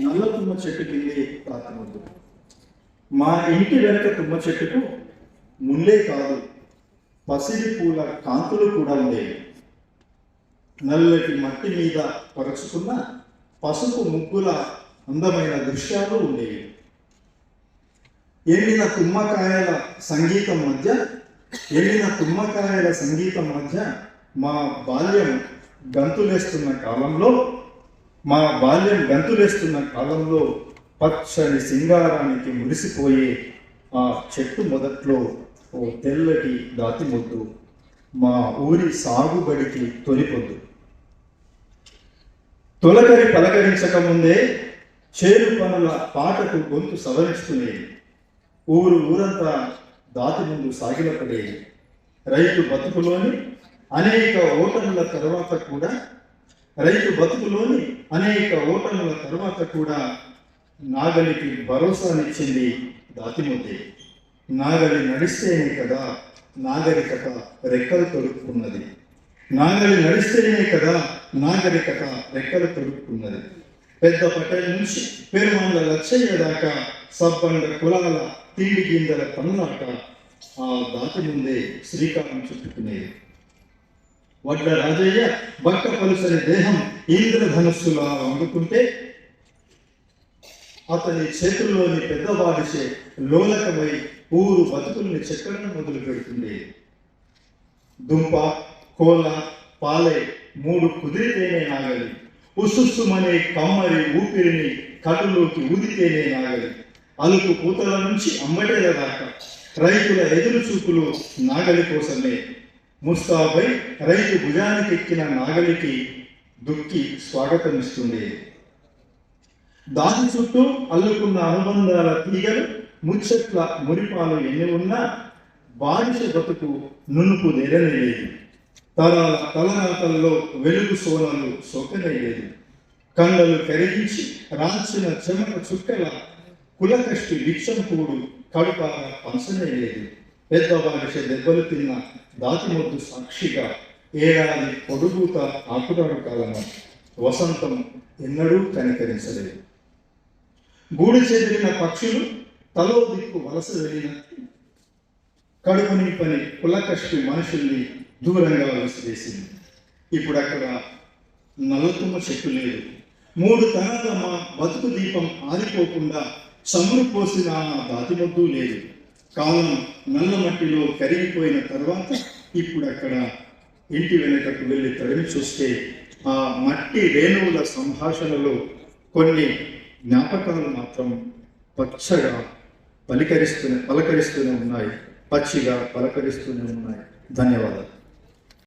నల్ల తుమ్మ చెట్టు కిందే మా ఇంటి వెనక తుమ్మ చెట్టుకు ముల్లే కాదు పసిడి పూల కాంతులు కూడా ఉండేవి నల్లటి మట్టి మీద పరచుకున్న పసుపు ముగ్గుల అందమైన దృశ్యాలు ఉండేవి ఎండిన తుమ్మకాయల సంగీతం మధ్య ఎండిన తుమ్మకాయల సంగీతం మధ్య మా బాల్యం గంతులేస్తున్న కాలంలో మా బాల్యం గంతులేస్తున్న కాలంలో పచ్చని సింగారానికి మురిసిపోయే ఆ చెట్టు మొదట్లో ఓ తెల్లటి దాతిమొద్దు. మా ఊరి సాగుబడికి తొలిపొద్దు. తొలకరి పలకరించక ముందే చేరు పనుల పాటకు గొంతు సవరించుకునేది ఊరు ఊరంతా దాతి ముందు సాగిలపడేది రైతు బతుకులోని అనేక ఓటముల తర్వాత కూడా రైతు బతుకులోని అనేక ఓటముల తర్వాత కూడా నాగలికి భరోసానిచ్చింది దాతిముద్దే నాగలి నడిస్తేనే కదా నాగరికత రెక్కలు తొడుక్కున్నది. నాగలి నడిస్తేనే కదా నాగరికత రెక్కలు తొడుక్కున్నది. పెద్ద పటేల్ నుంచి పెరుమండ లచ్చయ్య దాకా సబ్బండ కులాల తిండి గింజల పనులాట ఆ దాతి ముందే శ్రీకారం చుట్టుకునేది. వడ్ల రాజయ్య బట్ట పలుసని దేహం ఇంద్రధనుస్సులా వండుకుంటే అతని చేతుల్లోని పెద్దవాడిచే లోలకమై ఊరు బతుకుల్ని చెక్కడం మొదలు పెడుతుంది దుంప కోల పాలే మూడు కుదిరితేనే నాగలి. ఉసుస్సుమనే కమ్మరి ఊపిరిని కళ్ళలోకి ఊదితేనే నాగలి. అలుపు పూతల నుంచి అమ్మటేల దాకా రైతుల ఎదురు చూపులు నాగలి కోసమే. ముస్తాబై రైతు భుజానికి ఎక్కిన నాగలికి దుక్కి స్వాగతమిస్తుంది. దాని చుట్టూ అల్లుకున్న అనుబంధాల తీగలు ముచ్చట్ల మురిపాలు ఎన్ని ఉన్నా బానిస బతుకు నునుపు నెరనేలేదు తరాల తలనాతల్లో వెలుగు సోనలు సొక్కనేలేదు కండలు కరిగించి రాల్చిన చెమట చుక్కల కులకష్టి విక్షం కూడు కడుపాల లేదు పెద్ద బానిస దెబ్బలు తిన్న దాచిమొద్దు సాక్షిగా ఏడాది పొడుగుత ఆకురాడు కాలము వసంతం ఎన్నడూ కనికరించలేదు. గూడు చెదిరిన పక్షులు తలో దిక్కు వలస వెళ్ళినట్టు కడుపు నింపని కులకష్టి మనుషుల్ని దూరంగా వలసివేసింది ఇప్పుడు అక్కడ నల్లతుమ్మ చెట్టు లేదు. మూడు తరాల మా బతుకు దీపం ఆరిపోకుండా చమురు పోసిన దాతిమొద్దు లేదు. కాలం నల్ల మట్టిలో కరిగిపోయిన తర్వాత ఇప్పుడు అక్కడ ఇంటి వెనుకకు వెళ్ళి తడిమి చూస్తే ఆ మట్టి రేణువుల సంభాషణలో కొన్ని జ్ఞాపకాలు మాత్రం పచ్చగా పలికరిస్తూనే పలకరిస్తూనే ఉన్నాయి. పచ్చిగా పలకరిస్తూనే ఉన్నాయి. ధన్యవాదాలు.